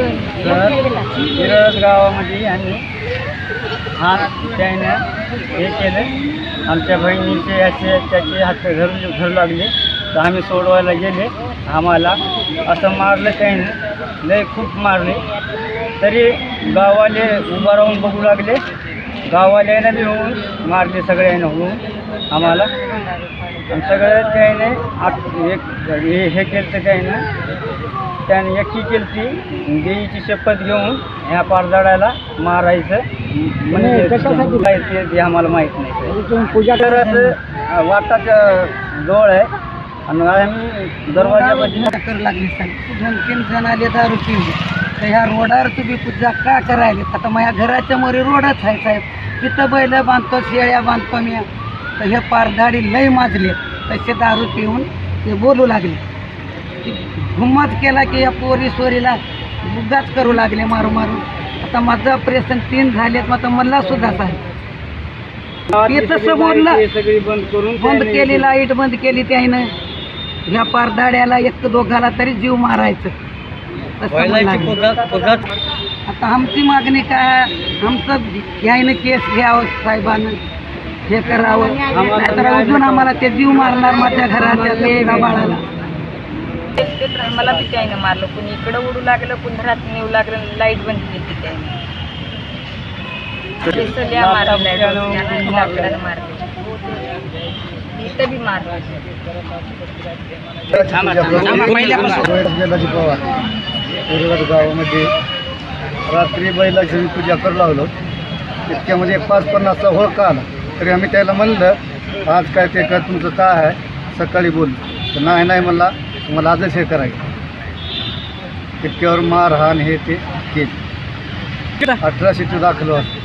तर गावामध्ये आणि हा त्यानं हे केलं. आमच्या बहिणीचे असे त्याचे हात घर घर लागले. तर आम्ही सोडवायला गेले. आम्हाला असं मारलं त्याने. लय खूप मारले. तरी गावाले उभा राहून बघू लागले. गावाल्यानं बी होऊन मारले सगळ्यांना होऊन आम्हाला. सगळं त्याने आत एक हे हे केलं तर त्यानं त्याने एकटी केली ती देवीची शपथ घेऊन ह्या पारदाडाला मारायचं. म्हणजे कशासाठी? काय ते ते आम्हाला माहीत नाही. तुम्ही पूजा तर असं वाटाचं जवळ आहे. आणि आम्ही करू लागली दोन तीन जण आले दारू पिऊन. तर ह्या रोडावर तुम्ही पूजा का करायले? आता माझ्या घराच्या मोरे रोडच आहे साहेब. तिथं बैल बांधतो शेळ्या बांधतो मी. तर हे पारधाडी लय माजले. तसे दारू पिऊन ते बोलू लागले. घुम्माच केला की या पोरी सोरीला बुगाच करू लागले मारू मारून आता माझं ऑपरेशन तीन झालेत मग आता मला सुद्धा साहेब ते तसं बोललं. ते सगळी बंद करून बंद त्याने- केली लाइट बंद केली त्यानं. ह्या पारदाड्याला एक दोघाला तरी जीव मारायचं. आता आमची मागणी काय? आमचं यायनं केस घ्यावं साहेबानं. हे करावं. नाहीतर अजून आम्हाला ते जीव मारणार माझ्या घराच्या लेगा बाळाला तर मला बी त्याने मारलं. कुणी इकडं उडू लागलं कुणी घरात नेऊ लागलं लाइट बंद केली ते सगळ्या मारलं लाइट लाकडानं मारलं. इथं बी मारलं. बैलाची पवार उरवत गावामध्ये रात्री बैलाची पूजा करू लागलो. इतक्यामध्ये एक पाच पन्नासचा होळका आला. तरी आम्ही त्याला म्हणलं आज काय ते काय तुमचं काय आहे? सकाळी बोल तर नाही नाही म्हणला. मला आजच हे करायचं. इतक्यावर मारहाण हे ते केली अठरा सीट दाखल होते.